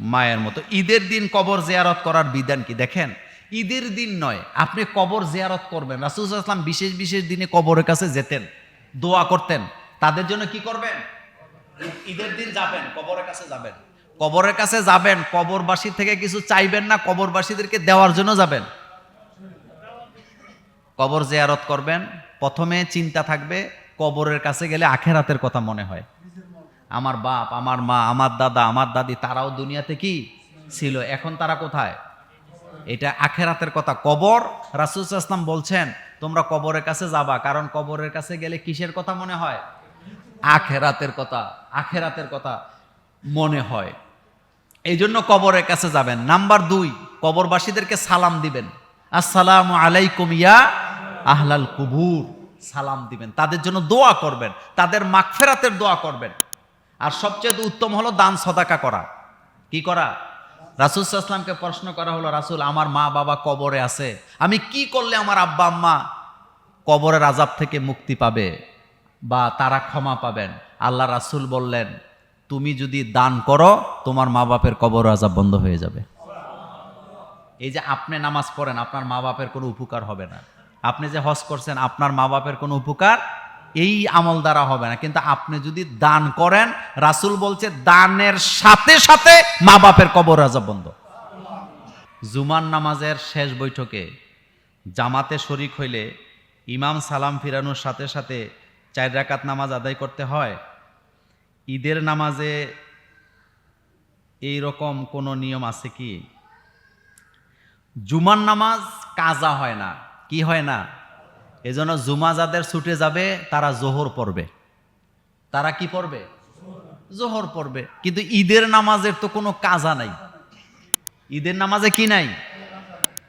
মায়ের মতো। ঈদের দিন কবর জিয়ারত করার বিধান কি? দেখেন, ঈদের দিন নয়, আপনি কবর জিয়ারত করবেন। রাসুল আসলাম বিশেষ বিশেষ দিনে কবরের কাছে যেতেন, দোয়া করতেন। তাদের জন্য কি করবেন? ঈদের দিন যাবেন, কবরের কাছে যাবেন। কবরের কাছে যাবেন, কবরবাসী থেকে কিছু চাইবেন না, কবরবাসীদেরকে দেওয়ার জন্য যাবেন। কবর জেয়ারত করবেন, প্রথমে চিন্তা থাকবে কবরের কাছে গেলে আখেরাতের কথা মনে হয়। আমার বাপ, আমার মা, আমার দাদা, আমার দাদি, তারাও দুনিয়াতে কি ছিল? এখন তারা কোথায়? এটা আখেরাতের কথা। কবর, রাসুল ইসলাম বলছেন, তোমরা কবরের কাছে যাবা। কারণ কবরের কাছে গেলে কিসের কথা মনে হয়? আখেরাতের কথা আখেরাতের কথা মনে হয়। এই জন্য কবরের কাছে যাবেন। নাম্বার দুই, কবরবাসীদেরকে সালাম দিবেন। আসসালামু আলাইকুম ইয়া আহলাল কুবুর। সালাম দিবেন। তাদের জন্য দোয়া করবেন। তাদের মাগফেরাতের দোয়া করবেন। আর সবচেয়ে উত্তম হলো দান সদাকা করা। কি করা? রাসুল সাল্লামকে প্রশ্ন করা হলো, রাসুল, আমার মা বাবা কবরে আছে, আমি কি করলে আমার আব্বা আম্মা কবরের আজাব থেকে মুক্তি পাবে বা তারা ক্ষমা পাবেন? আল্লাহ রাসুল বললেন, তুমি যদি দান করো, তোমার মা বাপের কবর আজাব বন্ধ হয়ে যাবে। এই যে আপনি নামাজ পড়েন, আপনার মা বাপের কোনো উপকার হবে না। আপনি যে হজ করছেন, আপনার মা বাপের কোনো উপকার এই আমল দ্বারা হবে না। কিন্তু আপনি যদি দান করেন, রাসুল বলছে, দানের সাথে সাথে মা বাপের কবর আজাব বন্ধ। জুমার নামাজের শেষ বৈঠকে জামাতে শরিক হইলে ইমাম সালাম ফিরানোর সাথে সাথে চার রাকাত নামাজ আদায় করতে হয়। ঈদের নামাজে এই রকম কোনো নিয়ম আছে কি? জুমার নামাজ কাজা হয় না। কি হয় না? এজন্য জুমা যাদের ছুটে যাবে, তারা জোহর পড়বে। তারা কি পড়বে? জোহর পড়বে। কিন্তু ঈদের নামাজের তো কোনো কাজা নাই। ঈদের নামাজে কি নাই?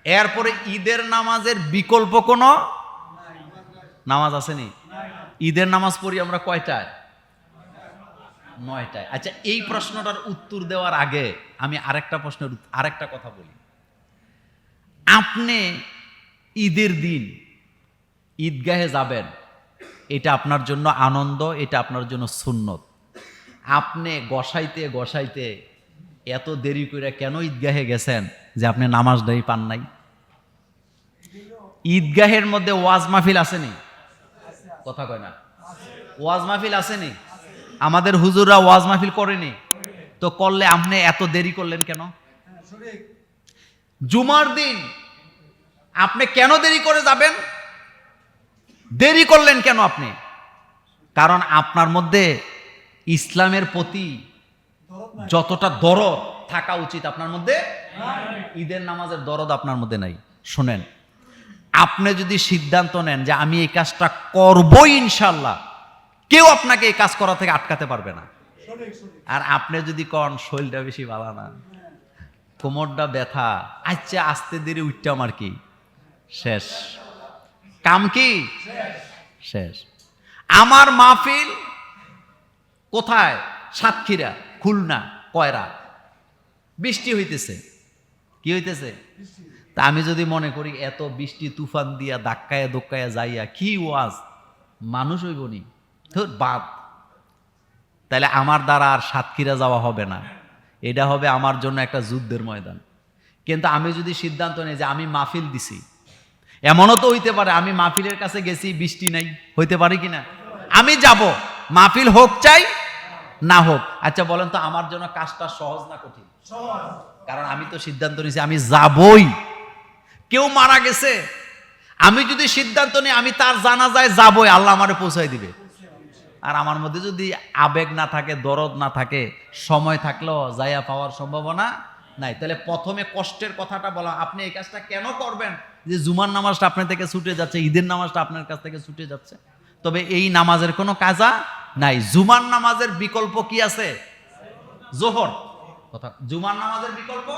এরপরে ঈদের নামাজের বিকল্প কোনো নামাজ আসেনি? ঈদের নামাজ পড়ি আমরা কয়টায়? নয়টায়। আচ্ছা এই প্রশ্নটার উত্তর দেওয়ার আগে আমি আরেকটা প্রশ্নের আরেকটা কথা বলি। আপনি ঈদের দিন ঈদগাহে যাবেন এটা আপনার জন্য আনন্দ এটা আপনার জন্য সুন্নত। আপনি গসাইতে গসাইতে এত দেরি করে কেন ঈদগাহে গেছেন যে আপনি নামাজ নামাজটাই পান নাই? ঈদগাহের মধ্যে ওয়াজ মাহফিল আসেনি? কথা কয় না। ওয়াজ মাহফিল আসেনি? আমাদের হুজুররা ওয়াজ মাহফিল করেনি? তো করলে আপনি এত দেরি করলেন কেন? জুমার দিন আপনি কেন দেরি করে যাবেন? দেরি করলেন কেন আপনি? কারণ আপনার মধ্যে ইসলামের প্রতি যতটা দরদ থাকা উচিত আপনার মধ্যে, ঈদের নামাজের দরদ আপনার মধ্যে নাই। শোনেন, আপনি যদি সিদ্ধান্ত নেন যে আমি এই কাজটা করবই ইনশাল্লাহ কেউ আপনাকে এই কাজ করা থেকে আটকাতে পারবে না। আর আপনি যদি কন, শরীরটা বেশি ভালো না, কোমরটা ব্যথা আচ্ছা আস্তে দেরি উঠতাম আর কি। শেষ। কাম কি? শেষ। আমার মাহফিল কোথায়? সাতক্ষীরা খুলনা কয়রা। বৃষ্টি হইতেছে। কি হইতেছে? তা আমি যদি মনে করি এত বৃষ্টি তুফান দিয়া ধাক্কায় দোক্কায় যাইয়া কি ওয়াজ? মানুষ হইব নি। বাদ। তাহলে আমার দ্বারা আর সাতক্ষীরা যাওয়া হবে না। এটা হবে আমার জন্য একটা যুদ্ধের ময়দান। কিন্তু আমি যদি সিদ্ধান্ত নিই যে আমি মাহফিল দিছি এমনও তো হইতে পারে, আমি মাহফিলের কাছে গেছি, বৃষ্টি নাই, হইতে পারে কি না আমি যাব, মাহফিল হোক চাই, না হোক। আচ্ছা বলেন তো, আমার জন্য কাজটা সহজ না কঠিন? কারণ আমি তো সিদ্ধান্ত নিয়েছি, আমি যাবই। কেউ মারা গেছে, আমি যদি সিদ্ধান্ত নিই, আমি তার জানা যায় যাবই, আল্লাহ আমারে পৌঁছাই দিবে। আর আমার মধ্যে যদি আবেগ না থাকে, দরদ না থাকে, সময় থাকলেও যাইয়া পাওয়ার সম্ভাবনা নাই। তাহলে প্রথমে কষ্টের কথাটা বলা, আপনি এই কাজটা কেন করবেন? যে জুমার নামাজটা আপনার থেকে ছুটে যাচ্ছে, ঈদের নামাজটা আপনার কাছ থেকে ছুটে যাচ্ছে। তবে এই নামাজের কোনো কাজা নাই। জুমার নামাজের বিকল্প কি আছে? জোহর। কথা, জুমার নামাজের বিকল্প?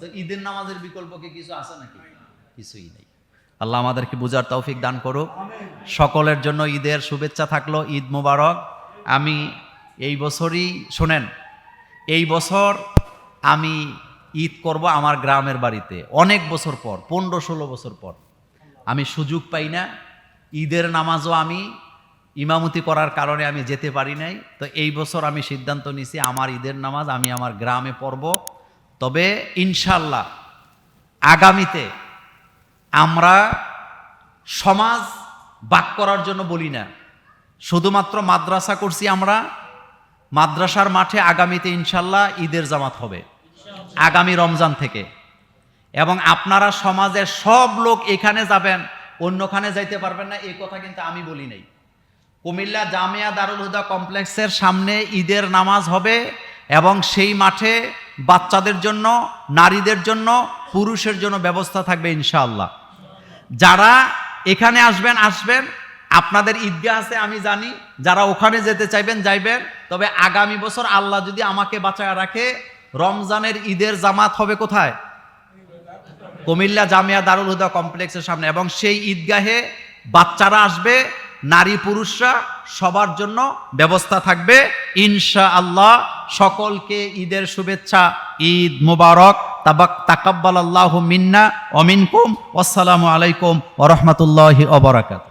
তো ঈদের নামাজের বিকল্প কি কিছু আছে নাকি? কিছুই নেই। আল্লাহ আমাদেরকে বুঝার তৌফিক দান করুক। সকলের জন্য ঈদের শুভেচ্ছা থাকল, ঈদ মোবারক। আমি এই বছরই, শোনেন, এই বছর আমি ঈদ করব আমার গ্রামের বাড়িতে। অনেক বছর পর, পনেরো ষোলো বছর পর। আমি সুযোগ পাই না, ঈদের নামাজও আমি ইমামতি করার কারণে আমি যেতে পারি নাই। তো এই বছর আমি সিদ্ধান্ত নিছি, আমার ঈদের নামাজ আমি আমার গ্রামে পড়ব। তবে ইনশাল্লাহ আগামীতে আমরা সমাজ বাক করার জন্য বলি না। শুধুমাত্র মাদ্রাসা করছি আমরা, মাদ্রাসার মাঠে আগামীতে ইনশাল্লাহ ঈদের জামাত হবে। আগামী রমজান থেকে। এবং আপনারা সমাজের সব লোক এখানে যাবেন, অন্যখানে যাইতে পারবেন না, এই কথা কিন্তু আমি বলি নাই। কুমিল্লা জামিয়া দারুল হুদা কমপ্লেক্সের সামনে ঈদের নামাজ হবে এবং সেই মাঠে বাচ্চাদের জন্য, নারীদের জন্য, পুরুষের জন্য ব্যবস্থা থাকবে ইনশাআল্লাহ। যারা এখানে আসবেন আসবেন। আপনাদের ঈদগাহ আছে, আমি জানি। যারা ওখানে যেতে চাইবেন, যাইবেন। তবে আগামী বছর আল্লাহ যদি আমাকে বাঁচায় রাখে রমজানের ঈদের জামাত হবে কোথায়? কুমিল্লা জামিয়া দারুল হুদা কমপ্লেক্সের সামনে। এবং সেই ঈদগাহে বাচ্চারা আসবে, নারী পুরুষরা, সবার জন্য ব্যবস্থা থাকবে। ইনশা আল্লাহ সকলকে ঈদের শুভেচ্ছা, ঈদ মুবারক। তাবাক তাকাব্বাল আল্লাহ মিন্না অমিনকুম আসসালামু আলাইকুম ওরহমতুল্লাহি অবরাকাত